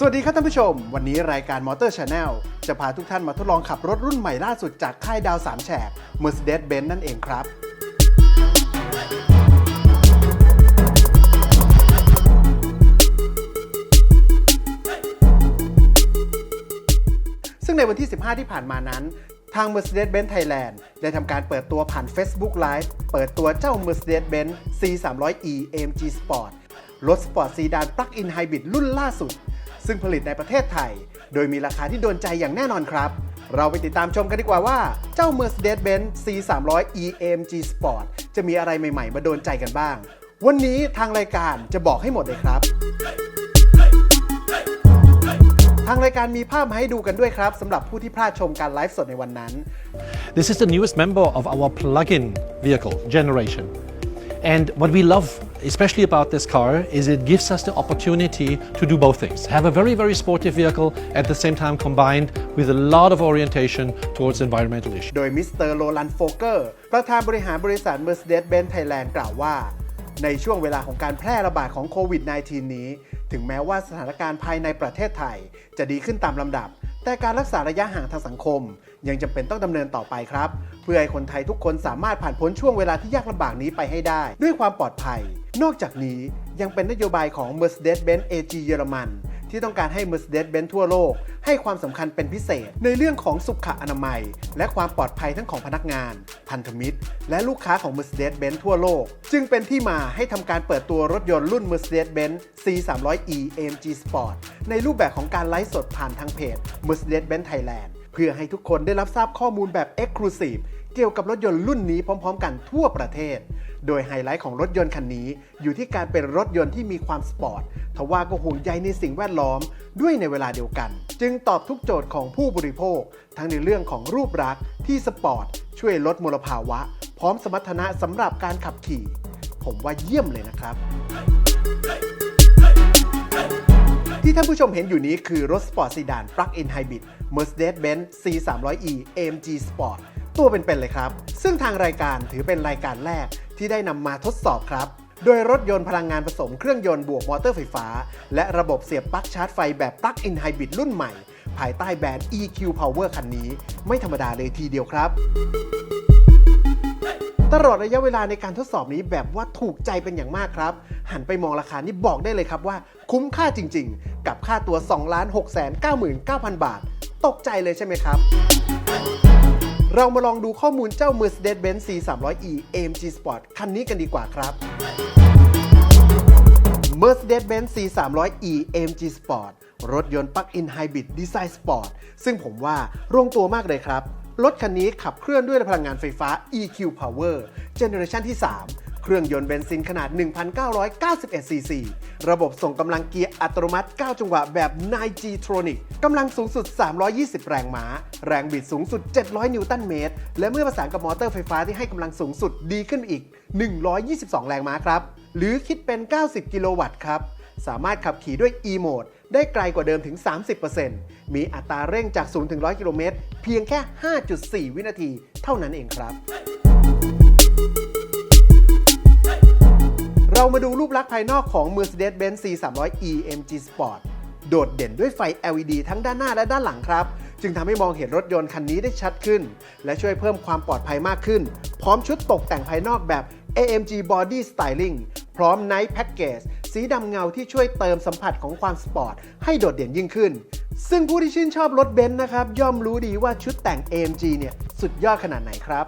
สวัสดีครับท่านผู้ชม วันนี้รายการ Motor Channel จะพาทุกท่านมาทดลองขับรถรุ่นใหม่ล่าสุดจากค่ายดาวสามแฉก Mercedes-Benz นั่นเองครับ ซึ่งในวันที่ 15 ที่ผ่านมานั้น ทาง Mercedes-Benz Thailand ได้ทำการเปิดตัวผ่าน Facebook Live เปิดตัวเจ้า Mercedes-Benz C300e AMG Sport รถสปอร์ตซีดานปลั๊กอินไฮบริดรุ่นล่าสุด ซึ่งผลิตในประเทศไทย โดยมีราคาที่โดนใจอย่างแน่นอนครับ เราไปติดตามชมกันดีกว่าว่า เจ้า Mercedes-Benz C300 E-MG Sport จะมีอะไรใหม่ๆ มาโดนใจกันบ้าง วันนี้ทางรายการจะบอกให้หมดเลยครับทางรายการมีภาพมาให้ดูกันด้วยครับสำหรับผู้ที่พลาดชมการไลฟ์สดในวันนั้น This is the newest member of our plug-in vehicle generation. And what we love especially about this car is it gives us the opportunity to do both things. Have a very, very sportive vehicle at the same time combined with a lot of orientation towards environmental issues. โดยมิสเตอร์โรลันโฟเกอร์ประธานบริหารบริษัท Mercedes-Benz Thailand กล่าวว่า ในช่วงเวลาของการแพร่ระบาดของโควิด -19 นี้ ถึงแม้ว่าสถานการณ์ภายในประเทศไทย จะดีขึ้นตามลำดับ แต่การรักษาระยะห่างทางสังคม ยังจำเป็นต้องดำเนินต่อไปครับ เพื่อให้คนไทยทุกคนสามารถผ่านพ้นช่วงเวลาที่ยากลำบากนี้ไปให้ได้ ด้วยความปลอดภัย นอกจากนี้ยังเป็นนโยบายของ Mercedes-Benz AG เยอรมัน ที่ต้องการให้ Mercedes-Benz ทั่วโลก ให้ความสำคัญเป็นพิเศษ ในเรื่องของสุขอนามัย และความปลอดภัยทั้งของพนักงาน พันธมิตร และลูกค้าของ Mercedes-Benz ทั่วโลก จึงเป็นที่มาให้ทำการเปิดตัวรถยนต์รุ่น Mercedes-Benz C300e AMG Sport ในรูปแบบของการไลฟ์สดผ่านทางเพจ Mercedes-Benz Thailand เพื่อให้ทุกคนได้รับทราบข้อมูลแบบ Exclusive เกี่ยวกับรถยนต์รุ่นนี้พร้อม ๆ กันทั่วประเทศ โดยไฮไลท์ของรถยนต์คันนี้ อยู่ที่การเป็นรถยนต์ที่มีความสปอร์ตทว่าก็ห่วงใยในสิ่งแวดล้อมด้วยในเวลาเดียวกัน จึงตอบทุกโจทย์ของผู้บริโภค ทั้งในเรื่องของรูปลักษณ์ที่สปอร์ตช่วยลดมลภาวะ พร้อมสมรรถนะสำหรับการขับขี่ ผมว่าเยี่ยมเลยนะครับ ที่ท่านผู้ชมเห็นอยู่นี้คือรถสปอร์ตซีดานปลั๊กอินไฮบริด Mercedes-Benz C300e AMG Sport ตัวเป็นๆเลยครับ ซึ่งทางรายการถือเป็นรายการแรกที่ได้นำมาทดสอบครับ โดยรถยนต์พลังงานผสมเครื่องยนต์บวกมอเตอร์ไฟฟ้า และระบบเสียบปลั๊กชาร์จไฟแบบปลั๊กอินไฮบริดรุ่นใหม่ ภายใต้แบรนด์ EQ Power คันนี้ ไม่ธรรมดาเลยทีเดียวครับตลอดระยะเวลาในการทดสอบนี้แบบว่าถูกใจเป็นอย่างมากครับ หันไปมองราคานี่บอกได้เลยครับว่า คุ้มค่าจริงๆ กับค่าตัว 2 6 9 9 9 0 0 บาท ตกใจเลยใช่ไหมครับ เรามาลองดูข้อมูลเจ้า Mercedes-Benz C300e AMG Sport คันนี้กันดีกว่าครับ Mercedes-Benz C300e AMG Sport รถยนต์ปลั๊กอินไฮบริดดีไซน์สปอร์ตซึ่งผมว่าร่วงตัวมากเลยครับ รถคันนี้ขับเคลื่อนด้วยพลังงานไฟฟ้า EQ Power เจเนอเรชันที่ 3 เครื่องยนต์เบนซินขนาด 1,991 ซีซี ระบบส่งกำลังเกียร์อัตโนมัติ 9 จังหวะแบบ 9G Tronic กำลังสูงสุด 320 แรงม้า แรงบิดสูงสุด 700 นิวตันเมตร และเมื่อประสานกับมอเตอร์ไฟฟ้าที่ให้กำลังสูงสุดดีขึ้นอีก 122 แรงม้าครับ หรือคิดเป็น 90 กิโลวัตต์ครับสามารถขับขี่ด้วย e-mode ได้ไกลกว่าเดิมถึง 30%มีอัตราเร่งจาก 0 ถึง 100 กิโลเมตร เพียงแค่ 5.4 วินาที เท่านั้นเองครับ เรามาดูรูปลักษณ์ภายนอกของ Mercedes-Benz C300 EMG Sport โดดเด่นด้วยไฟ LED ทั้งด้านหน้าและด้านหลังครับ จึงทำให้มองเห็นรถยนต์คันนี้ได้ชัดขึ้น และช่วยเพิ่มความปลอดภัยมากขึ้น พร้อมชุดตกแต่งภายนอกแบบ AMG Body Styling พร้อม Night Package สีดำเงาที่ช่วยเติมสัมผัสของความสปอร์ตให้โดดเด่นยิ่งขึ้น ซึ่งผู้ที่ชื่นชอบรถเบนซ์นะครับ ย่อมรู้ดีว่าชุดแต่ง AMG เนี่ยสุดยอดขนาดไหนครับ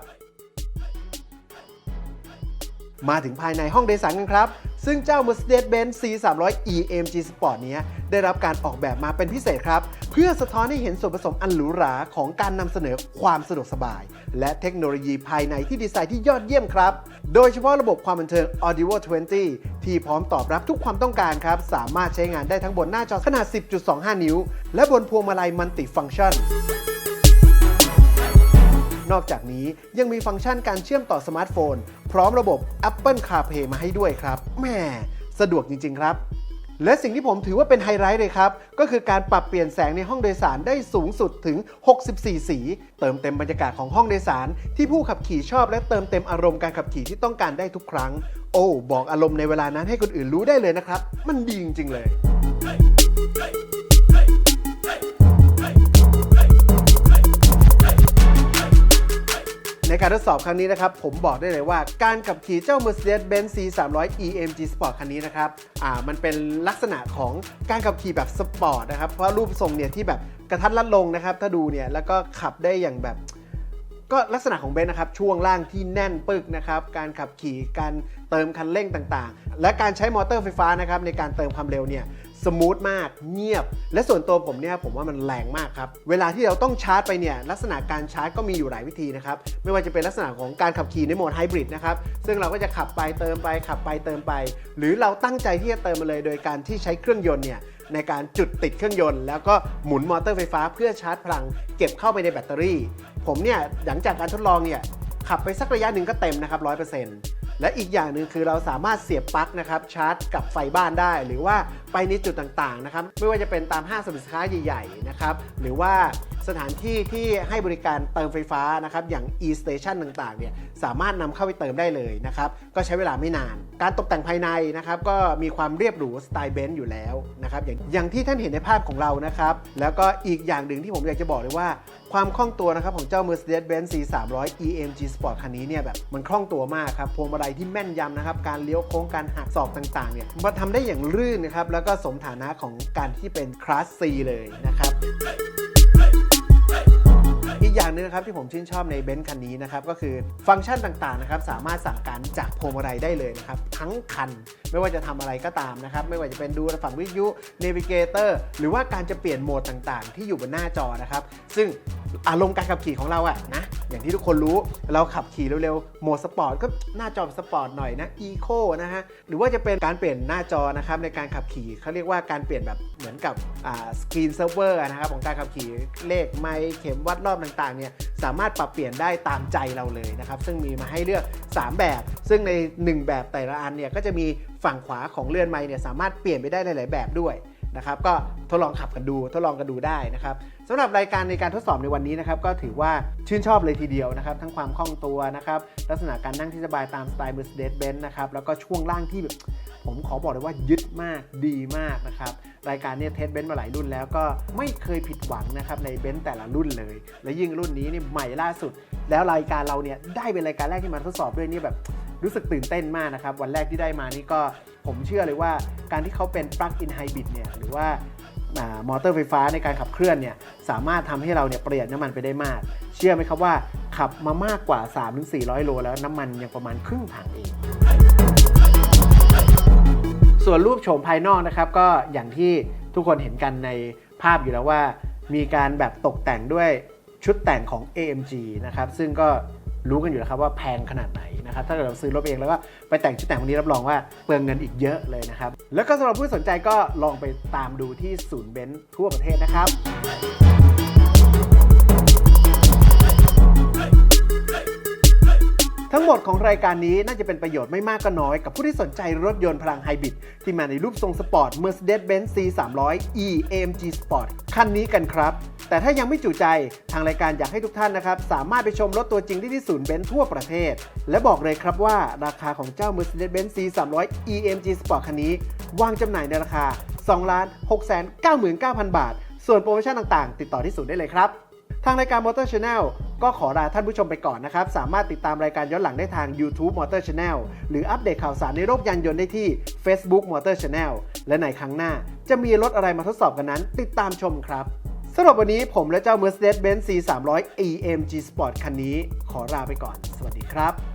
มาถึงภายในห้องโดยสารกันครับ ซึ่งเจ้า Mercedes-Benz C300 EMG Sport เนี้ยได้รับการออกแบบมาเป็นพิเศษครับ เพื่อสะท้อนให้เห็นส่วนผสมอันหรูหราของการนำเสนอความสะดวกสบาย และเทคโนโลยีภายในที่ดีไซน์ที่ยอดเยี่ยมครับ โดยเฉพาะระบบความบันเทิง Audio 20 ที่พร้อมตอบรับทุกความต้องการครับ สามารถใช้งานได้ทั้งบนหน้าจอขนาด 10.25 นิ้ว และบนพวงมาลัยมัลติฟัง c t ชัน นอกจากนี้ยังมีฟังก์ชันการเชื่อมต่อสมาร์ทโฟน พร้อมระบบ Apple CarPlay มาให้ด้วยครับแหม่สะดวกจริง ๆ ครับ และสิ่งที่ผมถือว่าเป็นไฮไลท์เลยครับ ก็คือการปรับเปลี่ยนแสงในห้องโดยสารได้สูงสุดถึง 64 สี เติมเต็มบรรยากาศของห้องโดยสาร ที่ผู้ขับขี่ชอบและเติมเต็มอารมณ์การขับขี่ที่ต้องการได้ทุกครั้ง โอ้ บอกอารมณ์ในเวลานั้นให้คนอื่นรู้ได้เลยนะครับ มันดีจริงๆเลย การทดสอบครั้งนี้นะครับ ผมบอกได้เลยว่าการขับขี่เจ้า Mercedes-Benz C300 EMG Sport คันนี้นะครับอ่ามันเป็นลักษณะของการขับขี่แบบสปอร์ตนะครับเพราะรูปทรงเนี่ยที่แบบกระทัดรัดลงนะครับ ถ้าดูเนี่ยแล้วก็ขับได้อย่างแบบก็ลักษณะของเบนซ์นะครับ ช่วงล่างที่แน่นปึกนะครับ การขับขี่การเติมคันเร่งต่างๆ และการใช้มอเตอร์ไฟฟ้านะครับในการเติมความเร็วเนี่ย สมูทมาก เงียบ และส่วนตัวผมเนี่ยผมว่ามันแรงมากครับ เวลาที่เราต้องชาร์จไปเนี่ยลักษณะการชาร์จก็มีอยู่หลายวิธีนะครับ ไม่ว่าจะเป็นลักษณะของการขับขี่ในโหมดไฮบริดนะครับ ซึ่งเราก็จะขับไปเติมไปขับไปเติมไป หรือเราตั้งใจที่จะเติมมาเลยโดยการที่ใช้เครื่องยนต์เนี่ยในการจุดติดเครื่องยนต์ แล้วก็หมุนมอเตอร์ไฟฟ้าเพื่อชาร์จพลัง เก็บเข้าไปในแบตเตอรี่ ผมเนี่ยหลังจากการทดลองเนี่ยขับไปสักระยะหนึ่งก็เต็มนะครับ100%และอีกอย่างหนึ่งคือเราสามารถเสียบปลั๊กนะครับชาร์จกับไฟบ้านได้ หรือว่า ไปในจุดต่างๆนะครับไม่ว่าจะเป็นตามห้างสรรพสินค้าใหญ่ๆนะครับหรือว่าสถานที่ที่ให้บริการเติมไฟฟ้านะครับอย่าง e-station ต่างๆเนี่ยสามารถนำเข้าไปเติมได้เลยนะครับก็ใช้เวลาไม่นาน การตกแต่งภายในนะครับก็มีความเรียบหรูสไตล์เบนซ์อยู่แล้วนะครับอย่างอย่างที่ท่านเห็นในภาพของเรานะครับแล้วก็อีกอย่างหนึ่งที่ผมอยากจะบอกเลยว่า ความคล่องตัวนะครับของเจ้า Mercedes-Benz C300 EMG Sport คันนี้เนี่ยแบบมันคล่องตัวมากครับพวงมาลัยที่แม่นยำนะครับการเลี้ยวโค้งการหักศอกต่างๆเนี่ยมันทำได้อย่างลื่นนะครับแล้วก็สมฐานะของการที่เป็นคลาส C เลยนะครับอีกอย่างหนึงนะครับที่ผมชื่นชอบในเบนซ์คันนี้นะครับก็คือฟังก์ชันต่างๆนะครับสามารถสั่งการจากพวงมาลัยได้เลยนะครับทั้งคันไม่ว่าจะทำอะไรก็ตามนะครับไม่ว่าจะเป็นดูฝั่งวิทยุเนวิเกเตอร์หรือว่าการจะเปลี่ยนโหมดต่างๆ ที่อยู่บนหน้าจอนะครับซึ่งอารมณ์การขับขี่ของเราอะนะอย่างที่ทุกคนรู้เราขับขี่เร็วๆโหมดสปอร์ตก็หน้าจอสปอร์ตหน่อยนะอีโคนะฮะหรือว่าจะเป็นการเปลี่ยนหน้าจอนะครับในการขับขี่เขาเรียกว่าการเปลี่ยนแบบเหมือนกับสกรีนเซิร์ฟเวอร์นะครับของการขับขี่เลขไมค์เข็มวัดรอบต่างๆเนี่ยสามารถปรับเปลี่ยนได้ตามใจเราเลยนะครับซึ่งมีมาให้เลือก 3 แบบ ซึ่งใน 1 แบบแต่ละอันเนี่ยก็จะมีฝั่งขวาของเลื่อนไมค์เนี่ยสามารถเปลี่ยนไปได้หลาย ๆ แบบด้วย นะครับก็ทดลองขับกันดูทดลองกันดูได้นะครับสำหรับรายการในการทดสอบในวันนี้นะครับก็ถือว่าชื่นชอบเลยทีเดียวนะครับทั้งความคล่องตัวนะครับลักษณะการนั่งที่สบายตามสไตล์ Mercedes-Benz นะครับแล้วก็ช่วงล่างที่แบบผมขอบอกเลยว่ายึดมากดีมากนะครับรายการเนี้เทสเบนซ์มาหลายรุ่นแล้วก็ไม่เคยผิดหวังนะครับในเบนซ์แต่ละรุ่นเลย และยิ่งรุ่นนี้นี่ใหม่ล่าสุด แล้วรายการเราเนี่ยได้เป็นรายการแรกที่มาทดสอบด้วยนี่แบบ รู้สึกตื่นเต้นมากนะครับ วันแรกที่ได้มานี่ก็ผมเชื่อเลยว่าการที่เขาเป็น plug-in hybrid เนี่ยหรือว่ามอเตอร์ไฟฟ้าในการขับเคลื่อนเนี่ยสามารถทำให้เราเนี่ยประหยัดน้ำมันไปได้มาก เชื่อไหมครับว่าขับมามากกว่า 3-400 โลแล้วน้ำมันยังประมาณครึ่งถังเอง ส่วนรูปโฉมภายนอกนะครับ ก็อย่างที่ทุกคนเห็นกันในภาพอยู่แล้วว่า มีการแบบตกแต่งด้วยชุดแต่งของ AMG นะครับซึ่งก็ รู้กันอยู่แล้วครับว่าแพงขนาดไหนนะครับถ้าเกิดเราซื้อรถเองแล้วก็ไปแต่งชุดแต่งวันนี้รับรองว่าเปลืองเงินอีกเยอะเลยนะครับ แล้วก็สำหรับผู้สนใจก็ลองไปตามดูที่ศูนย์เบนซ์ทั่วประเทศนะครับ ทั้งหมดของรายการนี้น่าจะเป็นประโยชน์ไม่มากก็น้อยกับผู้ที่สนใจรถยนต์พลังไฮบริดที่มาในรูปทรงสปอร์ต Mercedes-Benz C300 E AMG Sport คันนี้กันครับ แต่ถ้ายังไม่จุใจทางรายการอยากให้ทุกท่านนะครับ สามารถไปชมรถตัวจริงได้ที่ศูนย์เบนซ์ทั่วประเทศ และบอกเลยครับว่าราคาของเจ้า Mercedes-Benz C300 E AMG Sport คันนี้ วางจำหน่ายในราคา 2 6 9 9 9 0 0 บาท ส่วนโปรโมชั่นต่างๆ ติดต่อที่ศูนย์ได้เลยครับ ทางรายการ Motor Channel ก็ขอลาท่านผู้ชมไปก่อนนะครับ สามารถติดตามรายการย้อนหลังได้ทาง YouTube Motor Channel หรืออัปเดตข่าวสารในโลกยานยนต์ได้ที่ Facebook Motor Channel และในครั้งหน้า จะมีรถอะไรมาทดสอบกันนั้น ติดตามชมครับสำหรับวันนี้ผมและเจ้า Mercedes-Benz C300 AMG Sport คันนี้ ขอลาไปก่อน สวัสดีครับ